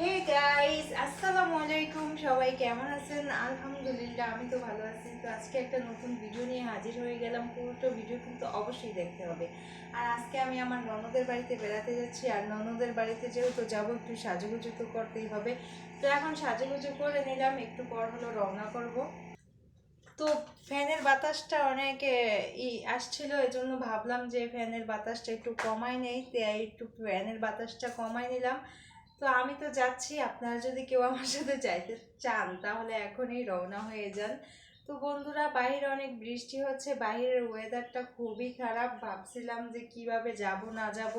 Hey guys আসসালামু আলাইকুম সবাই কেমন আছেন? আলহামদুলিল্লাহ, আমি তো ভালো আছি। তো আজকে একটা নতুন ভিডিও নিয়ে হাজির হয়ে গেলাম। পুরোটা ভিডিও কিন্তু অবশ্যই দেখতে হবে। আর আজকে আমি আমার ননদের বাড়িতে বেড়াতে যাচ্ছি। আর ননদের বাড়িতে যেহেতু যাব, একটু সাজুগুজু তো করতেই হবে। তো এখন সাজুগুজু করে নিলাম। একটু পর হলো রওনা করব। তো ফ্যানের বাতাসটা অনেক ই আসছিল, এজন্য ভাবলাম যে ফ্যানের বাতাসটা একটু কমাই নেই। তাই একটু ফ্যানের বাতাসটা কমাই নিলাম। তো আমি তো যাচ্ছি, আপনারা যদি কেউ আমার সাথে যাইতে চান, তাহলে এখনই রওনা হয়ে যান। তো বন্ধুরা, বাইরে অনেক বৃষ্টি হচ্ছে, বাইরের ওয়েদারটা খুবই খারাপ। ভাবছিলাম যে কীভাবে যাব, না যাব।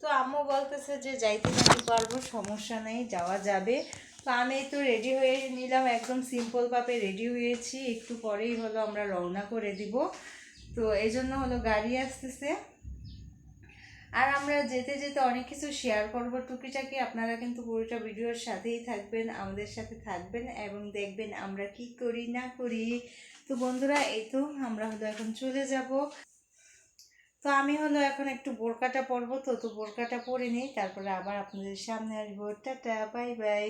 তো আম্মু বলতেছে যে যাইতে যেতে পারব, সমস্যা নেই, যাওয়া যাবে। তো আমি তো রেডি হয়ে নিলাম, একদম সিম্পল ভাবে রেডি হয়েছি। একটু পরেই হলো আমরা রওনা করে দিব। তো এই জন্য হলো গাড়ি আসতেছে। আর আমরা যেতে যেতে অনেক কিছু শেয়ার করব। টুকিটাকি আপনারা কিন্তু পুরোটা ভিডিওর সাথেই থাকবেন, আমাদের সাথে থাকবেন এবং দেখবেন আমরা কি করি, না করি। তো বন্ধুরা, এই তো আমরা হলো এখন চলে যাব। তো আমি হলো এখন একটু বোরকাটা পরবো। তো তো বোরকাটা পরে নিই, তারপরে আবার আপনাদের সামনে আসব। টাটা বাই বাই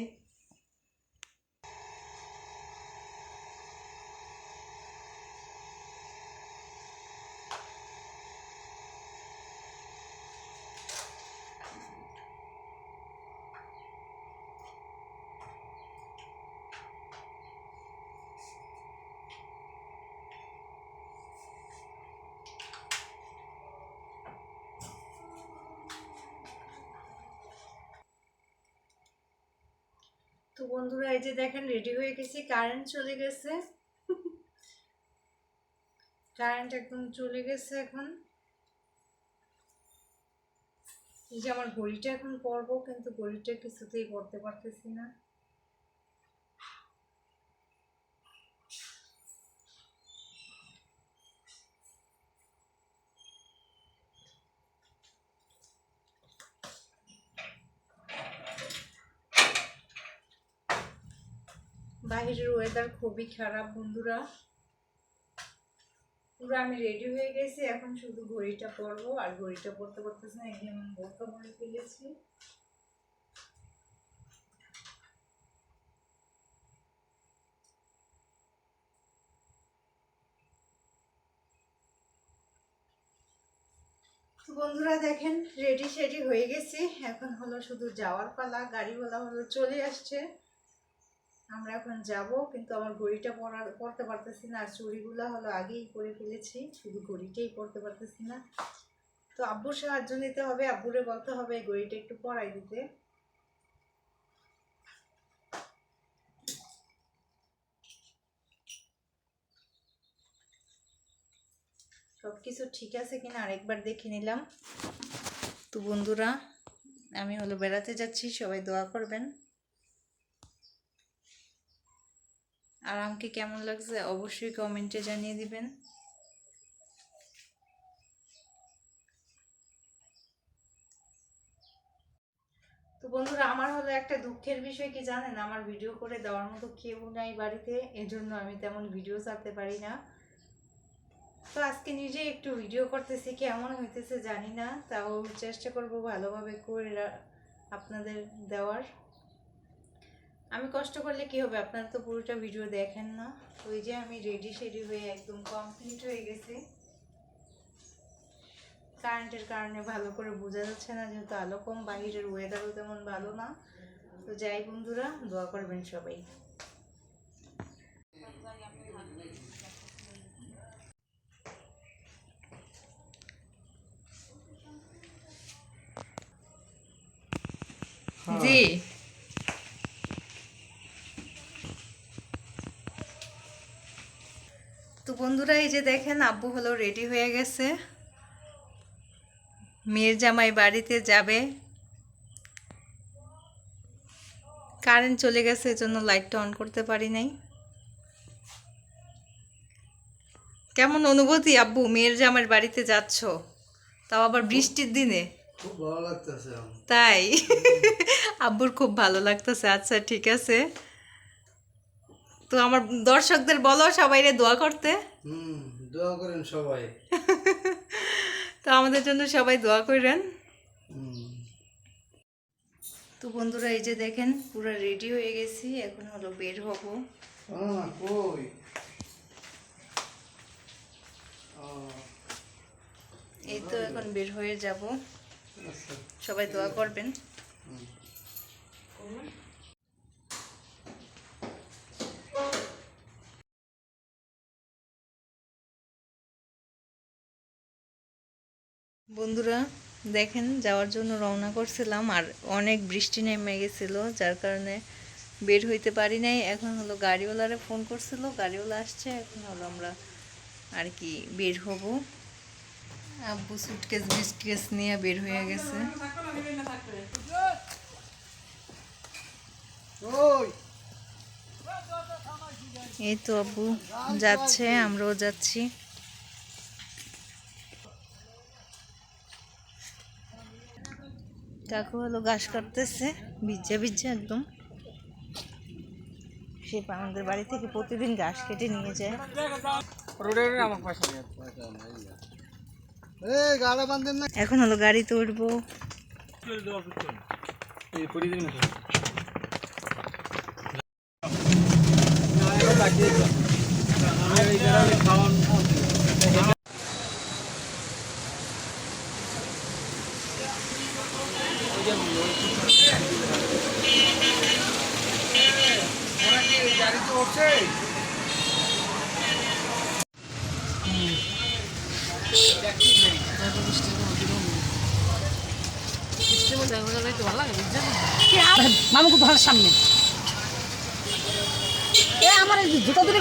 বন্ধুরা, এই যে দেখেন রেডি হয়ে গেছি কারেন্ট চলে গেছে। কারেন্ট একদম চলে গেছে এখন। এই যে আমার ঘড়িটা এখন পরবো, কিন্তু ঘড়িটা কিছুতেই পড়তে পারতেছি না। বাইরের ওয়েদার খুবই খারাপ, বন্ধুরা। পুরো আমি রেডি হয়ে গেছি, এখন শুধু ঘড়িটা পরবো, আর ঘড়িটা পরতে পারতেছি না যে আমি বোরকা পরে ফেলেছি। বন্ধুরা দেখেন রেডি সেডি হয়ে গেছি। এখন হলো শুধু যাওয়ার পালা গাড়িওয়ালা হলো চলে আসছে। আমরা এখন যাব, কিন্তু আমার ঘড়িটা পরা পরতে পারতেছি না, আর চুড়িগুলো হলো আগেই পরে ফেলেছি, শুধু ঘড়িটাই পরতে পারতেছি না। তো আব্বুর সাহায্য নিতে হবে, আব্বুরে বলতে হবে ঘড়িটা একটু পরাই দিতে। সব কিছু ঠিক আছে কিনা আরেকবার দেখে নিলাম। তো বন্ধুরা, আমি হলো বেড়াতে যাচ্ছি, সবাই দোয়া করবেন। আর আমাকে কেমন লাগছে অবশ্যই কমেন্টে জানিয়ে দিবেন। তো বন্ধুরা, আমার হলো একটা দুঃখের বিষয়, কি জানেন? আমার ভিডিও করে দেওয়ার মতো কেউ নাই বাড়িতে, এজন্য আমি তেমন ভিডিও ছাড়তে পারি না। তো আজকে নিজে একটু ভিডিও করতেছি, কেমন হইতেছে জানি না, তাও চেষ্টা করব ভালোভাবে করে আপনাদের দেওয়ার। আমি কষ্ট করলে কি হবে? আপনারা তো পুরোটা ভিডিও দেখেন না। ওই যে আমি রেডি শেডি হয়ে একদম কমপ্লিট হয়ে গেছি। কারেন্টের কারণে ভালো করে বোঝা যাচ্ছে না যেহেতু আলো কম বাইরের ওয়েদারও তেমন ভালো না। তো যাই বন্ধুরা দোয়া করবেন সবাই। জি। বন্ধুরা এই যে দেখেন আব্বু হলো রেডি হয়ে গেছে। মেয়ের জামাই বাড়িতে যাবে। কারেন্ট চলে গেছে এজন্য লাইটটা অন করতে পারি নাই। কেমন অনুভূতি আব্বু মেয়ের জামাইয়ের বাড়িতে যাচ্ছ? তাও আবার বৃষ্টির দিনে। খুব ভালো লাগতেছে তাই? আব্বুর খুব ভালো লাগতেছে। আচ্ছা ঠিক আছে। তো আমার দর্শকদের বলো সবাইরে দোয়া করতে। হুম দোয়া করেন সবাই। তো আমাদের জন্য সবাই দোয়া করেন। তো বন্ধুরা এই যে দেখেন পুরো রেডি হয়ে গেছি এখন হলো বের হব। কই? এই তো এখন বের হয়ে যাব। আচ্ছা সবাই দোয়া করবেন। বন্ধুরা দেখেন যাওয়ার জন্য রওনা করছিলাম আর অনেক বৃষ্টি নেমে গেছিল যার কারণে বের হইতে পারি নাই। এখন হলো গাড়িওয়ালারে ফোন করছিল গাড়িওয়ালা আসছে এখন হলো আমরা আর কি বের হব। আব্বু সুটকেস বিস্টকেস নিয়ে বের হয়ে গেছে। এই তো আব্বু যাচ্ছে আমরাও যাচ্ছি। কাকু হলো ঘাস কাটতেছে ভিজা ভিজা একদম। সে আমাদের বাড়ি থেকে প্রতিদিন ঘাস কেটে নিয়ে যায়। এই গাড়া বান্ধেন না। এখন হলো গাড়িতে উঠবো গাড়িতে উঠছে মামুকে ধরার সামনে। এ আমার জুতা দূরে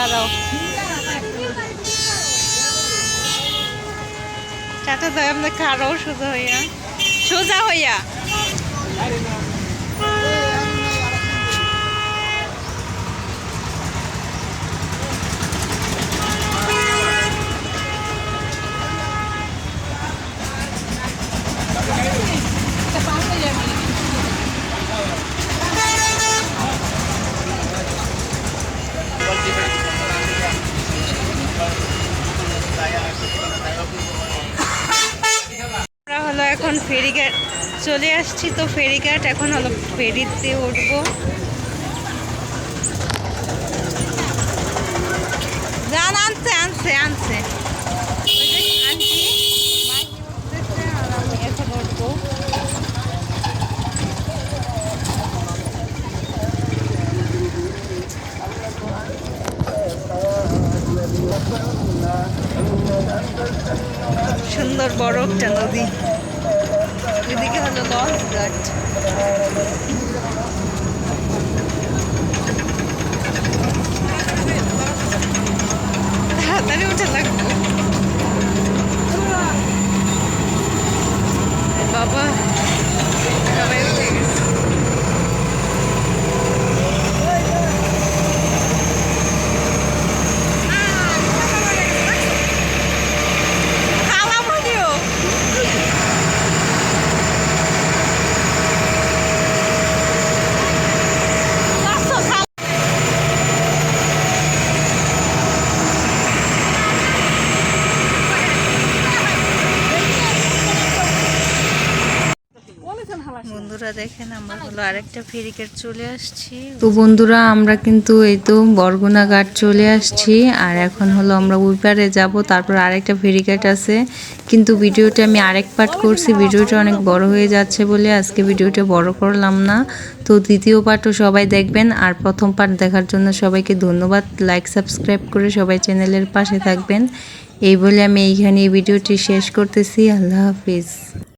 দাঁড়াও। টাটা দাও কারও খারো সোজা হইয়া। সোজা হইয়া আমরা হলো এখন ফেরিঘাট চলে আসছি তো ফেরিঘাট, এখন হলো ফেরিতে উঠবো। যান, আনছে আনছে আনছে। সুন্দর বড় একটা নদী। এদিকে হলো লঞ্চ ঘাট তাড়াতাড়ি উঠে লাগবো বাবা দেখেন, আমরা হলো আরেকটা ফেরিকেট চলে আসছি। তো বন্ধুরা, আমরা কিন্তু এই তো বরগুনা ঘাট চলে আসছি, আর এখন হলো আমরা ওই পারে যাব, তারপর আরেকটা ফেরিকেট আছে। কিন্তু ভিডিওটা আমি আরেক পার্ট করছি, ভিডিওটা অনেক বড় হয়ে যাচ্ছে বলে আজকে ভিডিওটা বড় করলাম না। তো দ্বিতীয় পার্টও সবাই দেখবেন, আর প্রথম পার্ট দেখার জন্য সবাইকে ধন্যবাদ। লাইক সাবস্ক্রাইব করে সবাই চ্যানেলের পাশে থাকবেন। এই বলে আমি এইখানে এই ভিডিওটি শেষ করতেছি। আল্লাহ হাফিজ।